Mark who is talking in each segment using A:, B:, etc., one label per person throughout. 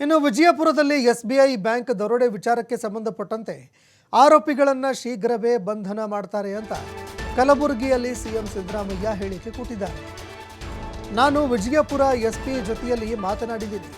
A: ಇನ್ನು ವಿಜಯಪುರದಲ್ಲಿ SBI bank ದರೋಡೆ ವಿಚಾರಕ್ಕೆ ಸಂಬಂಧಪಟ್ಟಂತೆ ಆರೋಪಿಗಳನ್ನು ಶೀಘ್ರವೇ ಬಂಧನ ಮಾಡ್ತಾರೆ ಅಂತ ಕಲಬುರಗಿಯಲ್ಲಿ ಸಿಎಂ ಸಿದ್ದರಾಮಯ್ಯ ಹೇಳಿಕೆ ಕೊಟ್ಟಿದ್ದಾರೆ. ನಾನು ವಿಜಯಪುರ ಎಸ್ಪಿ ಜೊತೆಯಲ್ಲಿ ಮಾತನಾಡಿದ್ದೀನಿ.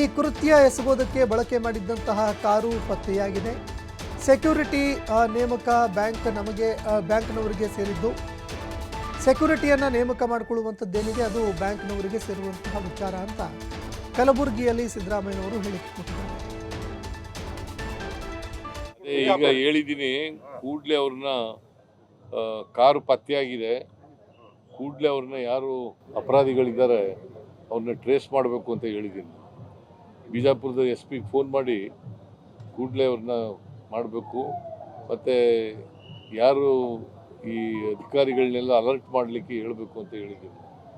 A: ಈ ಕೃತ್ಯ ಎಸಗೋದಕ್ಕೆ ಬಳಕೆ ಮಾಡಿದ್ದಂತಹ ಕಾರು ಪತ್ತೆಯಾಗಿದೆ. ಸೆಕ್ಯೂರಿಟಿ ನೇಮಕ ಬ್ಯಾಂಕ್ ನಮಗೆ ಬ್ಯಾಂಕ್ನವರಿಗೆ ಸೇರಿದ್ದು. ಸೆಕ್ಯೂರಿಟಿಯನ್ನು ನೇಮಕ ಮಾಡಿಕೊಳ್ಳುವಂಥದ್ದೇನಿದೆ ಅದು ಬ್ಯಾಂಕ್ನವರಿಗೆ ಸೇರುವಂತಹ ವಿಚಾರ ಅಂತ. ಕಲಬುರಗಿಯಲ್ಲಿ ಸಿದ್ದರಾಮಯ್ಯನವರು ಹೇಳಿದ್ದಾರೆ ಕೊಟ್ಟಿದ್ದಾರೆ
B: ಅದೇ ಈಗ ಹೇಳಿದ್ದೀನಿ, ಕೂಡಲೇ ಅವ್ರನ್ನ ಕಾರು ಪತ್ತೆಯಾಗಿದೆ. ಕೂಡಲೇ ಅವ್ರನ್ನ ಯಾರು ಅಪರಾಧಿಗಳಿದ್ದಾರೆ, ಅವ್ರನ್ನ ಟ್ರೇಸ್ ಮಾಡಬೇಕು ಅಂತ ಹೇಳಿದ್ದೀನಿ. ಬಿಜಾಪುರದ ಎಸ್ ಪಿಗೆ ಫೋನ್ ಮಾಡಿ ಕೂಡಲೇ ಅವ್ರನ್ನ ಮಾಡಬೇಕು. ಮತ್ತು ಯಾರು ಈ ಅಧಿಕಾರಿಗಳನ್ನೆಲ್ಲ ಅಲರ್ಟ್ ಮಾಡಲಿಕ್ಕೆ ಹೇಳಬೇಕು ಅಂತ ಹೇಳಿದ್ದೀನಿ.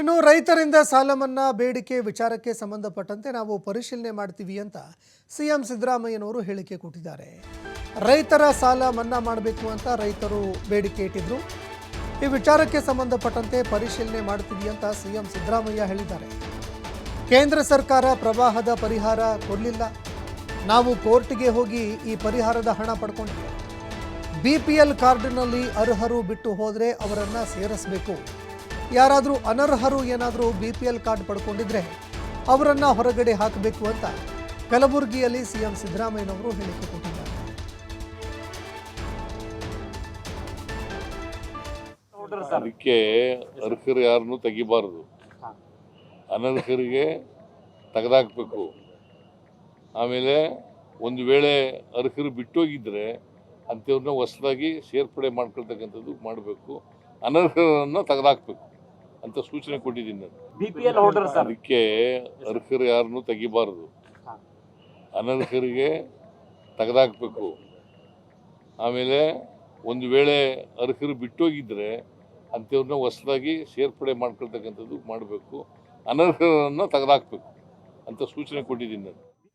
A: ಇನ್ನು ರೈತರಿಂದ ಸಾಲ ಮನ್ನಾ ಬೇಡಿಕೆ ವಿಚಾರಕ್ಕೆ ಸಂಬಂಧಪಟ್ಟಂತೆ ನಾವು ಪರಿಶೀಲನೆ ಮಾಡ್ತೀವಿ ಅಂತ ಸಿಎಂ ಸಿದ್ದರಾಮಯ್ಯನವರು ಹೇಳಿಕೆ ಕೊಟ್ಟಿದ್ದಾರೆ. ರೈತರ ಸಾಲ ಮನ್ನಾ ಮಾಡಬೇಕು ಅಂತ ರೈತರು ಬೇಡಿಕೆ ಇಟ್ಟಿದ್ರು. ಈ ವಿಚಾರಕ್ಕೆ ಸಂಬಂಧಪಟ್ಟಂತೆ ಪರಿಶೀಲನೆ ಮಾಡ್ತೀವಿ ಅಂತ ಸಿಎಂ ಸಿದ್ದರಾಮಯ್ಯ ಹೇಳಿದ್ದಾರೆ. ಕೇಂದ್ರ ಸರ್ಕಾರ ಪ್ರವಾಹದ ಪರಿಹಾರ ಕೊಡಲಿಲ್ಲ. ನಾವು ಕೋರ್ಟ್ಗೆ ಹೋಗಿ ಈ ಪರಿಹಾರದ ಹಣ ಪಡ್ಕೊಂಡಿದ್ದೇವೆ. ಬಿ ಪಿ ಎಲ್ ಕಾರ್ಡ್ನಲ್ಲಿ ಅರ್ಹರು ಬಿಟ್ಟು ಹೋದರೆ ಅವರನ್ನು ಸೇರಿಸಬೇಕು. ಯಾರಾದರೂ ಅನರ್ಹರು ಏನಾದರೂ ಬಿ ಪಿ ಎಲ್ ಕಾರ್ಡ್ ಪಡ್ಕೊಂಡಿದ್ರೆ ಅವರನ್ನು ಹೊರಗಡೆ ಹಾಕಬೇಕು ಅಂತ ಕಲಬುರಗಿಯಲ್ಲಿ ಸಿಎಂ ಸಿದ್ದರಾಮಯ್ಯನವರು ಹೇಳಿಕೆ ಕೊಟ್ಟಿದ್ದಾರೆ.
B: ಅದಕ್ಕೆ ಅರ್ಹರು ಯಾರನ್ನು ತೆಗಿಬಾರದು. ಅನರ್ಹರಿಗೆ ತೆಗೆದಾಕ್ಬೇಕು. ಆಮೇಲೆ ಒಂದು ವೇಳೆ ಅರ್ಹರು ಬಿಟ್ಟೋಗಿದ್ರೆ ಅಂಥವ್ರನ್ನ ಹೊಸದಾಗಿ ಸೇರ್ಪಡೆ ಮಾಡ್ಕೊಳ್ತಕ್ಕಂಥದ್ದು ಮಾಡಬೇಕು. ಅನರ್ಹರನ್ನು ತೆಗೆದಾಕ್ಬೇಕು. ಅಂತ ಸೂಚನೆ ಕೊಟ್ಟಿದ್ದೀನಿ ನಾನು.
C: ಹೋಲ್ಡರ್ ಸರ್
B: ಅದಕ್ಕೆ ಅರ್ಹರು ಯಾರನ್ನು ತೆಗಿಬಾರದು. ಅನರ್ಹರಿಗೆ ತೆಗೆದಾಕ್ಬೇಕು. ಆಮೇಲೆ ಒಂದು ವೇಳೆ ಅರ್ಹರು ಬಿಟ್ಟೋಗಿದ್ರೆ ಅಂಥವ್ರನ್ನ ಹೊಸದಾಗಿ ಸೇರ್ಪಡೆ ಮಾಡ್ಕೊಳ್ತಕ್ಕಂಥದ್ದು ಮಾಡಬೇಕು. ಅನರ್ಹರನ್ನು ತೆಗೆದಾಕ್ಬೇಕು ಅಂತ ಸೂಚನೆ ಕೊಟ್ಟಿದ್ದೀನಿ ನಾನು.